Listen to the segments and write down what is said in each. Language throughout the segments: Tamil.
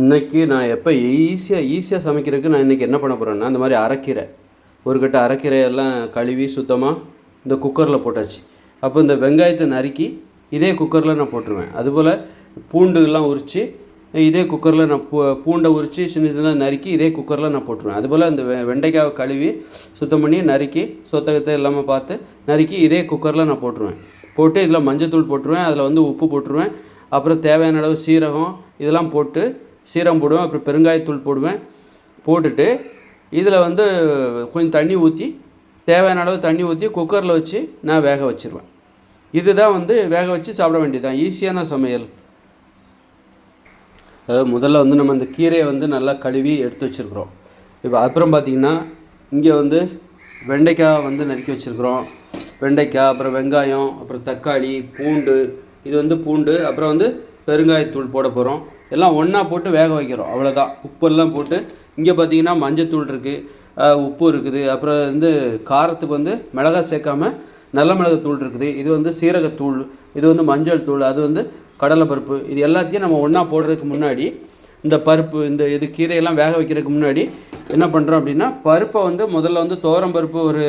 இன்னைக்கு நான் எப்போ ஈஸியாக ஈஸியாக சமைக்கிறதுக்கு நான் இன்றைக்கி என்ன பண்ண போகிறேன்னா இந்த மாதிரி அரைக்கீரை. ஒரு கட்ட அரைக்கீரையெல்லாம் கழுவி சுத்தமாக இந்த குக்கரில் போட்டாச்சு. அப்போ இந்த வெங்காயத்தை நறுக்கி இதே குக்கரில் நான் போட்டுருவேன். அதுபோல் பூண்டுலாம் உரித்து இதே குக்கரில் நான் பூ பூண்டை உரித்து சின்ன சின்னதாக நறுக்கி இதே குக்கரில் நான் போட்டுருவேன். அதுபோல் அந்த வெ வெண்டைக்காவை கழுவி சுத்தம் பண்ணி நறுக்கி சொத்தகத்தை இல்லாமல் பார்த்து நறுக்கி இதே குக்கரில் நான் போட்டுருவேன். போட்டு இதில் மஞ்சள் தூள் போட்டுருவேன். அதில் வந்து உப்பு போட்டுருவேன். அப்புறம் தேவையான அளவு சீரகம் இதெல்லாம் போட்டு சீரம் போடுவேன் அப்புறம் பெருங்காயத்தூள் போடுவேன். போட்டுட்டு இதில் வந்து கொஞ்சம் தண்ணி ஊற்றி தேவையான அளவு தண்ணி ஊற்றி குக்கரில் வச்சு நான் வேக வச்சிருவேன். இதுதான் வந்து வேக வச்சு சாப்பிட வேண்டியதுதான் ஈஸியான சமையல். அதாவது முதல்ல வந்து நம்ம இந்த கீரையை வந்து நல்லா கழுவி எடுத்து வச்சுருக்குறோம். இப்போ அப்புறம் பார்த்திங்கன்னா இங்கே வந்து வெண்டைக்காய் வந்து நறுக்கி வச்சுருக்குறோம். வெண்டைக்காய் அப்புறம் வெங்காயம் அப்புறம் தக்காளி பூண்டு இது வந்து பூண்டு அப்புறம் வந்து பெருங்காயத்தூள் போட போகிறோம் எல்லாம் ஒன்றா போட்டு வேக வைக்கிறோம். அவ்வளோதான் உப்பெல்லாம் போட்டு இங்கே பார்த்தீங்கன்னா மஞ்சத்தூள் இருக்குது உப்பு இருக்குது. அப்புறம் வந்து காரத்துக்கு வந்து மிளகாய் சேர்க்காம நல்ல மிளகாத்தூள் இருக்குது. இது வந்து சீரகத்தூள் இது வந்து மஞ்சள் தூள் அது வந்து கடலைப்பருப்பு. இது எல்லாத்தையும் நம்ம ஒன்றா போடுறதுக்கு முன்னாடி இந்த பருப்பு இந்த இது கீரையெல்லாம் வேக வைக்கிறதுக்கு முன்னாடி என்ன பண்ணுறோம் அப்படின்னா பருப்பை வந்து முதல்ல வந்து துவரம் பருப்பு ஒரு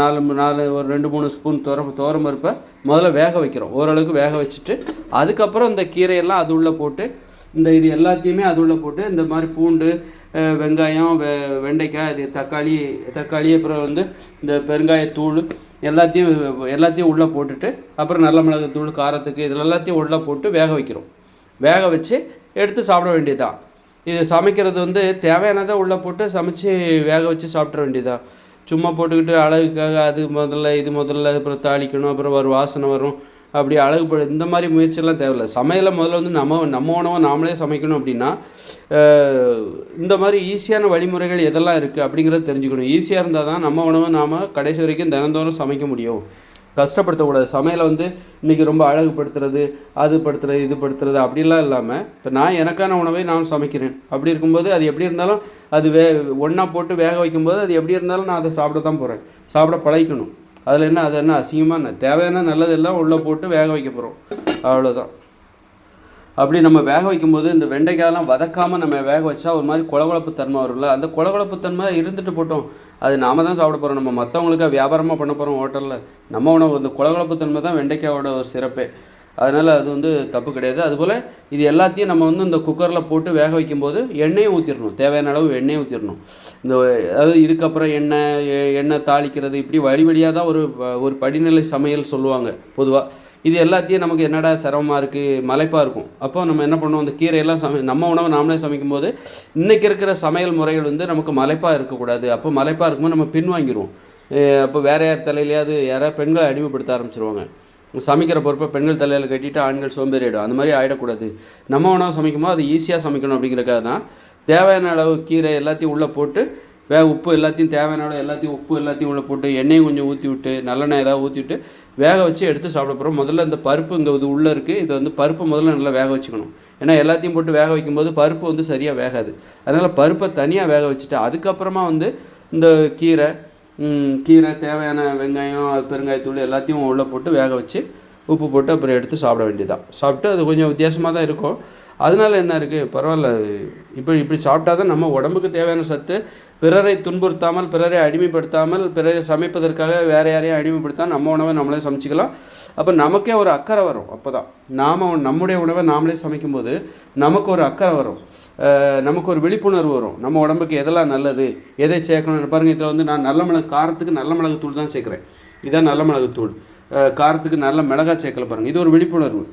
நாலு நாலு ஒரு ரெண்டு மூணு ஸ்பூன் துவர துவரம் பருப்பை முதல்ல வேக வைக்கிறோம். ஓரளவுக்கு வேக வச்சுட்டு அதுக்கப்புறம் இந்த கீரையெல்லாம் அது உள்ளே போட்டு இந்த இது எல்லாத்தையுமே அது உள்ளே போட்டு இந்த மாதிரி பூண்டு வெங்காயம் வெ வெண்டைக்காய் இது தக்காளி தக்காளி அப்புறம் வந்து இந்த பெருங்காயத்தூள் எல்லாத்தையும் எல்லாத்தையும் உள்ளே போட்டுட்டு அப்புறம் நல்ல மிளகுத்தூள் காரத்துக்கு இதில் எல்லாத்தையும் உள்ளே போட்டு வேக வைக்கிறோம். வேக வச்சு எடுத்து சாப்பிட வேண்டியதுதான். இது சமைக்கிறது வந்து தேவையானதை உள்ளே போட்டு சமைச்சு வேக வச்சு சாப்பிட்ற வேண்டியதுதான். சும்மா போட்டுக்கிட்டு அழகுக்காக அது முதல்ல இது முதல்ல அப்புறம் தாளிக்கணும் அப்புறம் ஒரு வாசனை வரும். அப்படி அழகுபடு இந்த மாதிரி முயற்சியெல்லாம் தேவையில்ல. சமையலை முதல்ல வந்து நம்ம நம்ம உணவை நாமளே சமைக்கணும் அப்படின்னா இந்த மாதிரி ஈஸியான வழிமுறைகள் எதெல்லாம் இருக்குது அப்படிங்கிறத தெரிஞ்சுக்கணும். ஈஸியாக இருந்தால் தான் நம்ம உணவை நாம் கடைசி வரைக்கும் தினந்தோறும் சமைக்க முடியும். கஷ்டப்படுத்தக்கூடாது. சமையலை வந்து இன்றைக்கி ரொம்ப அழகுபடுத்துறது அது படுத்துறது இது படுத்துறது அப்படிலாம் இல்லாமல் இப்போ நான் எனக்கான உணவை நான் சமைக்கிறேன். அப்படி இருக்கும்போது அது எப்படி இருந்தாலும் அது வே ஒன்றா போட்டு வேக வைக்கும்போது அது எப்படி இருந்தாலும் நான் அதை சாப்பிட தான் போகிறேன் சாப்பிட பழகிக்கணும். அதில் என்ன அது என்ன அசிங்கமாக என்ன தேவையான நல்லதெல்லாம் உள்ளே போட்டு வேக வைக்க போகிறோம் அவ்வளோதான் அப்படி நம்ம வேக வைக்கும்போது இந்த வெண்டைக்காயெல்லாம் வதக்காமல் நம்ம வேக வச்சா ஒரு மாதிரி குளகுழப்பு தன்மை வரும்ல. அந்த குளகுழப்பு தன்மை இருந்துட்டு போட்டோம். அது நாம தான் சாப்பிட போகிறோம் நம்ம மற்றவங்களுக்கு வியாபாரமாக பண்ண போகிறோம் ஹோட்டலில். நம்ம உணவு இந்த குலகுழப்புத்தன்மை தான் வெண்டைக்காயோட ஒரு சிறப்பே. அதனால் அது வந்து தப்பு கிடையாது. அதுபோல் இது எல்லாத்தையும் நம்ம வந்து இந்த குக்கரில் போட்டு வேக வைக்கும்போது எண்ணெயும் ஊற்றிடணும் தேவையான அளவு எண்ணெயும் ஊற்றிடணும் இந்த அதாவது இதுக்கப்புறம் எண்ணெய் எண்ணெய் தாளிக்கிறது இப்படி வழி வழியாக தான் ஒரு ஒரு படிநிலை சமையல் சொல்லுவாங்க பொதுவாக இது எல்லாத்தையும் நமக்கு என்னடா சிரமமாக இருக்குது மலைப்பாக இருக்கும். அப்போ நம்ம என்ன பண்ணுவோம்? அந்த கீரையெல்லாம் சமை நம்ம உணவை நாமளே சமைக்கும்போது இன்றைக்கி இருக்கிற சமையல் முறைகள் வந்து நமக்கு மலைப்பாக இருக்கக்கூடாது. அப்போ மலைப்பாக இருக்கும்போது நம்ம பின்வாங்கிடுவோம் அப்போ வேற யார் தலையிலையாவது யாராவது பெண்களை அடிமைப்படுத்த ஆரம்பிச்சிருவாங்க. சமைக்கிற பொறுப்பை பெண்கள் தலையில் கட்டிட்டு ஆண்கள் சோம்பேறி ஆகிடும் அந்த மாதிரி ஆகிடக்கூடாது நம்ம உணவு சமைக்கும்போது அது ஈஸியாக சமைக்கணும் அப்படிங்கிறக்காக தான் தேவையான அளவு கீரை எல்லாத்தையும் உள்ளே போட்டு வே உப்பு எல்லாத்தையும் தேவையான எல்லாத்தையும் உப்பு எல்லாத்தையும் உள்ளே போட்டு எண்ணெயும் கொஞ்சம் ஊற்றி விட்டு நல்லெண்ணெய் ஏதாவது ஊற்றி விட்டு வேக வச்சு எடுத்து சாப்பிட போகிறோம் முதல்ல இந்த பருப்பு இங்கே இது உள்ளே இருக்குது இது வந்து பருப்பு முதல்ல நல்லா வேக வச்சுக்கணும். ஏன்னா எல்லாத்தையும் போட்டு வேக வைக்கும்போது பருப்பு வந்து சரியாக வேகாது. அதனால் பருப்பை தனியாக வேக வச்சுட்டு அதுக்கப்புறமா வந்து இந்த கீரை கீரை தேவையான வெங்காயம் பெருங்காயத்தூள் எல்லாத்தையும் உள்ளே போட்டு வேக வச்சு உப்பு போட்டு அப்புறம் எடுத்து சாப்பிட வேண்டியதான் சாப்பிட்டு அது கொஞ்சம் வித்தியாசமாக தான் இருக்கும். அதனால என்ன இருக்குது பரவாயில்ல. இப்போ இப்படி சாப்பிட்டா தான் நம்ம உடம்புக்கு தேவையான சத்து பிறரை துன்புறுத்தாமல் பிறரை அடிமைப்படுத்தாமல் பிறரை சமைப்பதற்காக வேறு யாரையும் அடிமைப்படுத்தாமல் நம்ம உணவை நம்மளே சமைச்சிக்கலாம். அப்போ நமக்கே ஒரு அக்கறை வரும் அப்போ தான் நாம் நம்முடைய உணவை நாமளே சமைக்கும்போது நமக்கு ஒரு அக்கறை வரும். நமக்கு ஒரு விழிப்புணர்வு வரும். நம்ம உடம்புக்கு எதெல்லாம் நல்லது எதை சேர்க்கணும்னு பாருங்கள் இதில் வந்து நான் நல்ல மிளகு காரத்துக்கு நல்ல மிளகுத்தூள் தான் சேர்க்குறேன். இதான் நல்ல மிளகு தூள் காரத்துக்கு நல்ல மிளகாய் சேர்க்கல பாருங்கள் இது ஒரு விழிப்புணர்வு.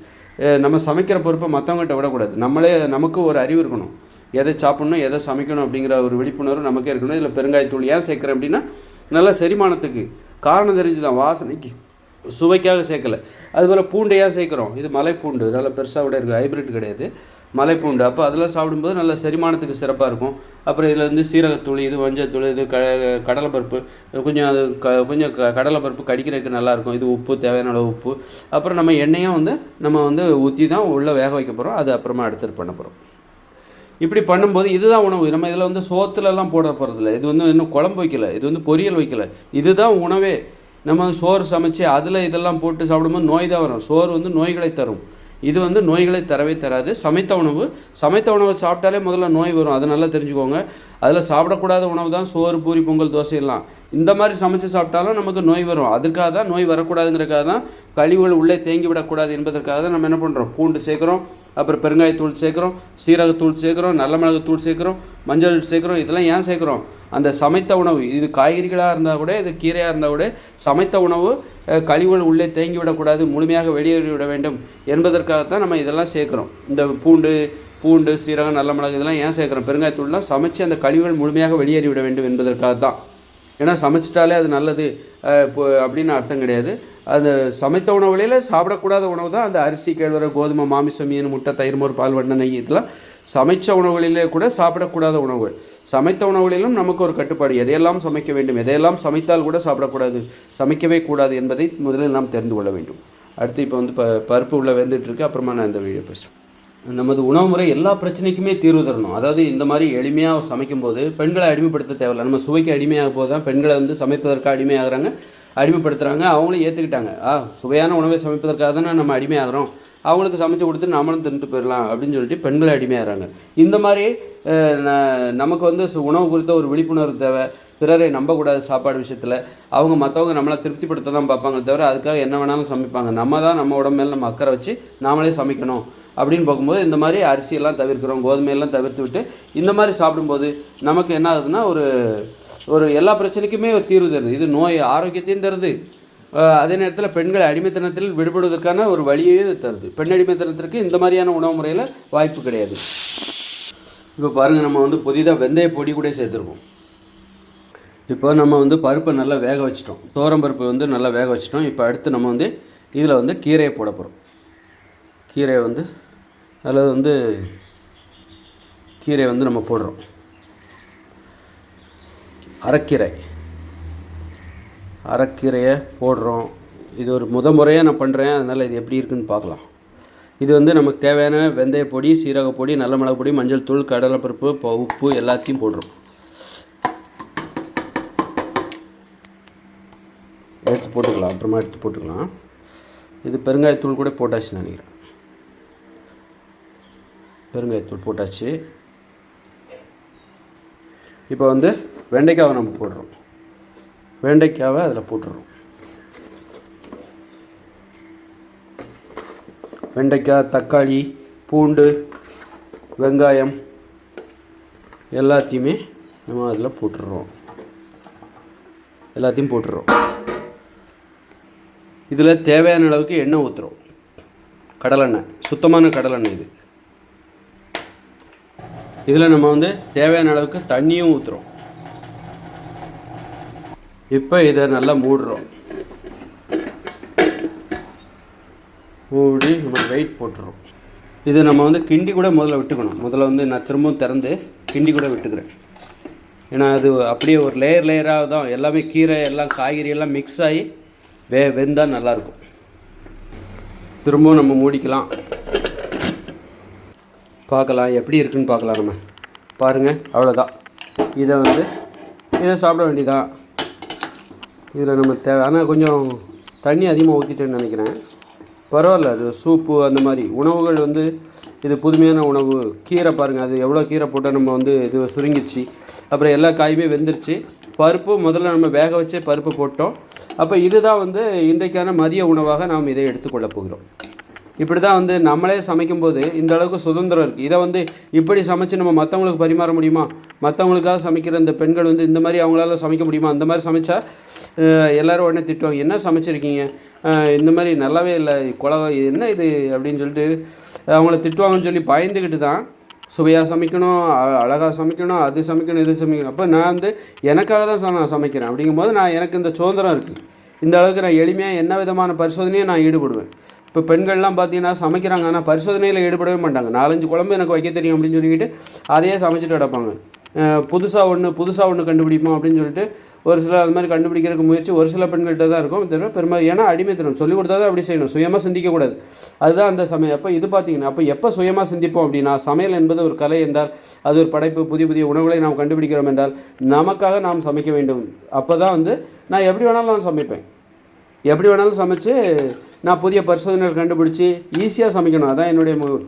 நம்ம சமைக்கிற பொறுப்பை மற்றவங்ககிட்ட விடக்கூடாது. நம்மளே நமக்கு ஒரு அறிவு இருக்கணும். எதை சாப்பிடணும் எதை சமைக்கணும் அப்படிங்கிற ஒரு விழிப்புணர்வு நமக்கே இருக்கணும். இதில் பெருங்காயத்தூள் ஏன் சேர்க்குறேன் அப்படின்னா நல்ல செரிமானத்துக்கு காரணம் தெரிஞ்சு தான் வாசனைக்கு சுவைக்காக சேர்க்கல. அதுபோல் பூண்டு ஏன் சேர்க்குறோம்? இது மலைப்பூண்டு நல்ல பெருசாக விட இருக்குது ஹைப்ரிட் கிடையாது. மலைப்பூண்டு அப்போ அதெல்லாம் சாப்பிடும்போது நல்ல செரிமானத்துக்கு சிறப்பாக இருக்கும். அப்புறம் இதில் வந்து சீரகத்தூள் இது மஞ்சத்தூள் இது க கடலைப்பருப்பு கொஞ்சம் அது க கொஞ்சம் க கடலைப்பருப்பு கடிக்கிறதுக்கு நல்லாயிருக்கும் இது உப்பு தேவையான அளவு உப்பு. அப்புறம் நம்ம எண்ணெயும் வந்து நம்ம வந்து ஊற்றி தான் உள்ளே வேக வைக்க போகிறோம் அது அப்புறமா எடுத்துகிட்டு பண்ண போகிறோம் இப்படி பண்ணும்போது இதுதான் உணவு. நம்ம இதில் வந்து சோத்துலலாம் போட போகிறதில்ல இது வந்து இன்னும் குழம்பு வைக்கல. இது வந்து பொரியல் வைக்கல. இதுதான் உணவே. நம்ம வந்து சோறு சமைச்சு அதில் இதெல்லாம் போட்டு சாப்பிடும்போது நோய் தான் வரும். சோறு வந்து நோய்களை தரும். இது வந்து நோய்களை தரவே தராது. சமைத்த உணவு. சமைத்த உணவை சாப்பிட்டாலே முதல்ல நோய் வரும். அதை நல்லா தெரிஞ்சுக்கோங்க. அதில் சாப்பிடக்கூடாத உணவு தான் சோறு பூரி பொங்கல் தோசை எல்லாம். இந்த மாதிரி சமைச்சு சாப்பிட்டாலும் நமக்கு நோய் வரும். அதுக்காக தான் நோய் வரக்கூடாதுங்கிறதுக்காக தான் கழிவுகள் உள்ளே தேங்கி விடக்கூடாது என்பதற்காக தான் நம்ம என்ன பண்ணுறோம் பூண்டு சேர்க்குறோம் அப்புறம் பெருங்காயத்தூள் சேர்க்குறோம் சீரகத்தூள் சேர்க்குறோம் நல்ல மிளகுத்தூள் சேர்க்குறோம் மஞ்சள் சேர்க்குறோம் இதெல்லாம் ஏன் சேர்க்குறோம்? அந்த சமைத்த உணவு இது காய்கறிகளாக இருந்தால் கூட இது கீரையாக இருந்தால் கூட சமைத்த உணவு கழிவுகள் உள்ளே தேங்கி விடக்கூடாது முழுமையாக வெளியேறி விட வேண்டும் என்பதற்காகத்தான் நம்ம இதெல்லாம் சேர்க்குறோம். இந்த பூண்டு பூண்டு சீரகம் நல்ல மிளகு இதெல்லாம் ஏன் சேர்க்குறோம்? பெருங்காயத்தூள்லாம் சமைச்சு அந்த கழிவுகள் முழுமையாக வெளியேறி விட வேண்டும் என்பதற்காக தான். ஏன்னா சமைச்சிட்டாலே அது நல்லது. இப்போ அப்படின்னு அர்த்தம் கிடையாது. அந்த சமைத்த உணவுகளில் சாப்பிடக்கூடாத உணவு தான் அந்த அரிசி கேழ்வரை கோதுமை மாமிசம் மீன் முட்டை தயிர்மோர் பால் வண்ண நெய் இதெல்லாம் சமைச்ச உணவுகளிலே கூட சாப்பிடக்கூடாத உணவுகள் சமைத்த உணவுகளிலும் நமக்கு ஒரு கட்டுப்பாடு. எதையெல்லாம் சமைக்க வேண்டும்? எதையெல்லாம் சமைத்தால் கூட சாப்பிடக்கூடாது? சமைக்கவே கூடாது என்பதை முதலில் நாம் தெரிந்து கொள்ள வேண்டும். அடுத்து இப்போ வந்து ப பருப்பு உள்ளே வெந்துட்டுருக்கு. அப்புறமா நான் இந்த வீடியோ பேசுகிறேன் நமது உணவு முறை எல்லா பிரச்சனைக்குமே தீர்வு தரணும். அதாவது இந்த மாதிரி எளிமையாக சமைக்கும்போது பெண்களை அடிமைப்படுத்த தேவையில்ல. நம்ம சுவைக்கு அடிமையாக போது தான் பெண்களை வந்து சமைப்பதற்கு அடிமையாகிறாங்க அடிமைப்படுத்துகிறாங்க அவங்களும் ஏற்றுக்கிட்டாங்க ஆ சுவையான உணவை சமைப்பதற்காக தானே நம்ம அடிமையாகிறோம். அவங்களுக்கு சமைச்சு கொடுத்து நாமளும் தின்னுட்டு போயிடலாம் அப்படின்னு சொல்லிட்டு பெண்களை அடிமையாகிறாங்க. இந்த மாதிரி ந- நமக்கு வந்து உணவு குறித்த ஒரு விழிப்புணர்வு தேவை. பிறரை நம்பக்கூடாது சாப்பாடு விஷயத்தில் அவங்க மற்றவங்க நம்மளை திருப்திப்படுத்த தான் பார்ப்பாங்க தவிர அதுக்காக என்ன வேணாலும் சமைப்பாங்க. நம்ம தான் நம்ம உடம்பு நம்ம அக்கறை வச்சு நாமளே சமைக்கணும் அப்படின்னு பார்க்கும்போது இந்த மாதிரி அரிசியெல்லாம் தவிர்க்கிறோம் கோதுமையெல்லாம் தவிர்த்து விட்டு இந்த மாதிரி சாப்பிடும்போது நமக்கு என்ன ஆகுதுன்னா ஒரு ஒரு எல்லா பிரச்சனைக்குமே ஒரு தீர்வு தருது. இது நோய் ஆரோக்கியத்தையும் தருது. அதே நேரத்தில் பெண்கள் அடிமைத்தனத்தில் விடுபடுவதற்கான ஒரு வழியையும் இது தருது. பெண் அடிமைத்தனத்திற்கு இந்த மாதிரியான உணவு முறையில் வாய்ப்பு கிடையாது. இப்போ பாருங்கள் நம்ம வந்து புதிதாக வெந்தய பொடி கூட சேர்த்துருக்கோம் இப்போ நம்ம வந்து பருப்பை நல்லா வேக வச்சிட்டோம். தோரம் பருப்பு வந்து நல்லா வேக வச்சிட்டோம். இப்போ அடுத்து நம்ம வந்து இதில் வந்து கீரையை போட போகிறோம் கீரையை வந்து அதில் வந்து கீரையை வந்து நம்ம போடுறோம். அரைக்கீரை. அரைக்கீரையை போடுறோம். இது ஒரு முத முறையாக நான் பண்ணுறேன் அதனால் இது எப்படி இருக்குன்னு பார்க்கலாம். இது வந்து நமக்கு தேவையான வெந்தய பொடி சீரக பொடி நல்ல மிளகு பொடி மஞ்சள் தூள் கடலைப்பருப்பு உப்பு எல்லாத்தையும் போடுறோம். எடுத்து போட்டுக்கலாம் அப்புறமா எடுத்து போட்டுக்கலாம். இது பெருங்காயத்தூள் கூட போட்டாச்சுன்னு நினைக்கிறேன் பெருங்காயத்தூள் போட்டாச்சு. இப்போ வந்து வெண்டைக்காவை நம்ம போடுறோம். வெண்டைக்காவை அதில் போட்டுடுறோம் வெண்டைக்காய் தக்காளி பூண்டு வெங்காயம் எல்லாத்தையுமே நம்ம அதில் போட்டுடுறோம் எல்லாத்தையும் போட்டுடுறோம் இதில் தேவையான அளவுக்கு எண்ணெய் ஊற்றுறோம் கடலெண்ணெய் சுத்தமான கடலெண்ணெய் இது. இதில் நம்ம வந்து தேவையான அளவுக்கு தண்ணியும் ஊற்றுறோம் இப்போ இதை நல்லா மூடுறோம். மூடி நம்ம வெயிட் போட்டுறோம். இது நம்ம வந்து கிண்டி கூட முதல்ல விட்டுக்கணும். முதல்ல வந்து நான் திரும்பவும் திறந்து கிண்டி கூட விட்டுக்கிறேன். ஏன்னா அது அப்படியே ஒரு லேயர் லேயராக தான். எல்லாமே கீரை எல்லாம் காய்கறி எல்லாம் மிக்ஸ் ஆகி வே வெந்தால் நல்லாயிருக்கும் திரும்பவும் நம்ம மூடிக்கலாம். பார்க்கலாம் எப்படி இருக்குன்னு பார்க்கலாம் நம்ம. பாருங்கள் அவ்வளோதான் இதை வந்து இதை சாப்பிட வேண்டியதான் இதில் நம்ம தேவை ஆனால் கொஞ்சம் தண்ணி அதிகமாக ஊற்றிட்டேன்னு நினைக்கிறேன். பரவாயில்ல அது சூப்பு அந்த மாதிரி. உணவுகள் வந்து இது புதுமையான உணவு. கீரை பாருங்கள் அது எவ்வளோ கீரை போட்டால் நம்ம வந்து இது சுருங்கிடுச்சு. அப்புறம் எல்லா காயுமே வெந்துருச்சு. பருப்பு முதல்ல நம்ம வேக வச்சு பருப்பு போட்டோம். அப்போ இதுதான் வந்து இன்றைக்கான மதிய உணவாக நாம் இதை எடுத்துக்கொள்ள போகிறோம். இப்படி தான் வந்து நம்மளே சமைக்கும்போது இந்த அளவுக்கு சுதந்திரம் இருக்குது இதை வந்து இப்படி சமைச்சு நம்ம மற்றவங்களுக்கு பரிமாற முடியுமா? மற்றவங்களுக்காக சமைக்கிற இந்த பெண்கள் வந்து இந்த மாதிரி அவங்களால சமைக்க முடியுமா? அந்த மாதிரி சமைச்சா எல்லோரும் உடனே திட்டுவாங்க என்ன சமைச்சிருக்கீங்க? இந்த மாதிரி நல்லாவே இல்லை குழவ என்ன இது? அப்படின்னு சொல்லிட்டு அவங்கள திட்டுவாங்கன்னு சொல்லி பயந்துக்கிட்டு தான் சுவையாக சமைக்கணும் அ- சமைக்கணும் அது சமைக்கணும் இது சமைக்கணும். அப்போ நான் வந்து எனக்காக தான் நான் சமைக்கிறேன். அப்படிங்கும்போது நான் எனக்கு இந்த சுதந்திரம் இருக்குது இந்த அளவுக்கு நான் எளிமையாக என்ன விதமான பரிசோதனையும் நான் ஈடுபடுவேன். இப்போ பெண்கள்லாம் பார்த்தீங்கன்னா சமைக்கிறாங்க. ஆனால் பரிசோதனையில் ஈடுபடவே மாட்டாங்க. நாலஞ்சு குழம்பு எனக்கு வைக்க தெரியும் அப்படின்னு சொல்லிக்கிட்டு அதையே சமைச்சிட்டு கிடப்பாங்க. புதுசாக ஒன்று புதுசாக ஒன்று கண்டுபிடிப்போம் அப்படின்னு சொல்லிட்டு ஒரு சில அது மாதிரி கண்டுபிடிக்கிறதுக்கு முயற்சி ஒரு சில பெண்கள்கிட்ட தான் இருக்கும். தவிர பெரும்பாலும் ஏன்னா அடிமைத்தனம். சொல்லி கொடுத்தா தான் அப்படி செய்யணும். சுயமாக சிந்திக்கக்கூடாது அதுதான் அந்த சமயம். அப்போ இது பார்த்தீங்கன்னா அப்போ எப்போ சுயமாக சிந்திப்போம் அப்படின்னா சமையல் என்பது ஒரு கலை என்றால் அது ஒரு படைப்பு புதிய புதிய உணவுகளை நாம் கண்டுபிடிக்கிறோம் என்றால் நமக்காக நாம் சமைக்க வேண்டும். அப்போ தான் வந்து நான் எப்படி வேணாலும் நான் சமைப்பேன். எப்படி வேணாலும் சமைச்சு நான் புதிய பரிசோதனைகள் கண்டுபிடிச்சி ஈஸியாக சமைக்கணும். அதான் என்னுடைய மு-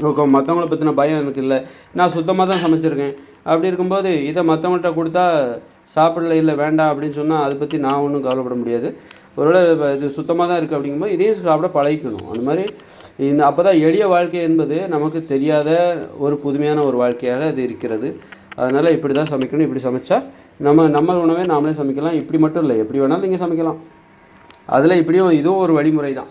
நோக்கம். மற்றவங்கள பற்றின பயம் எனக்கு இல்லை. நான் சுத்தமாக தான் சமைச்சிருக்கேன். அப்படி இருக்கும்போது இதை மற்றவங்கள்ட்ட கொடுத்தா சாப்பிடல இல்லை வேண்டாம் அப்படின்னு சொன்னால் அதை பற்றி நான் ஒன்றும் கவலைப்பட முடியாது. ஒருவேளை இது சுத்தமாக தான் இருக்குது அப்படிங்கும்போது இதையும் சாப்பிட பழகிக்கணும். அந்த மாதிரி இந்த அப்போ தான் எளிய வாழ்க்கை என்பது நமக்கு தெரியாத ஒரு புதுமையான ஒரு வாழ்க்கையாக அது இருக்கிறது. அதனால் இப்படி தான் சமைக்கணும் இப்படி சமைச்சா நம்ம நம்ம உணவே நாமளே சமைக்கலாம். இப்படி மட்டும் இல்லை எப்படி வேணாலும் நீங்கள் சமைக்கலாம். அதில் இப்படியும் இதுவும் ஒரு வழிமுறை தான்